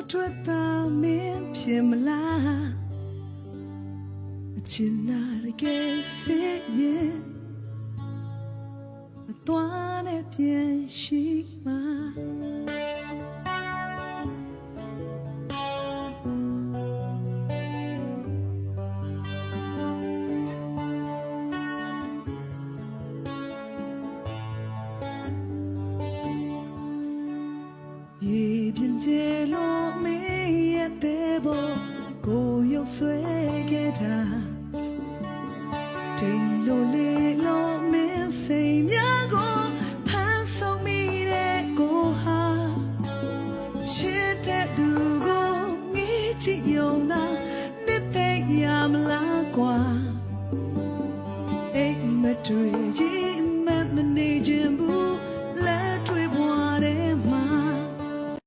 အတွက်သာမင်းဖြစ်မ ကိုရုပ်ဆွဲခဲ့တာတိမ်လိုလေးလုံးမင်းစိမ်များကိုဖန်ဆောင်မိတဲ့ကိုဟာချစ်တဲ့သူကိုငေးချစ်ယုံတာနှစ်သိမ့်ရမလားကွာအိမ်မတွေ့ခြင်းမမနေခြင်းဘူး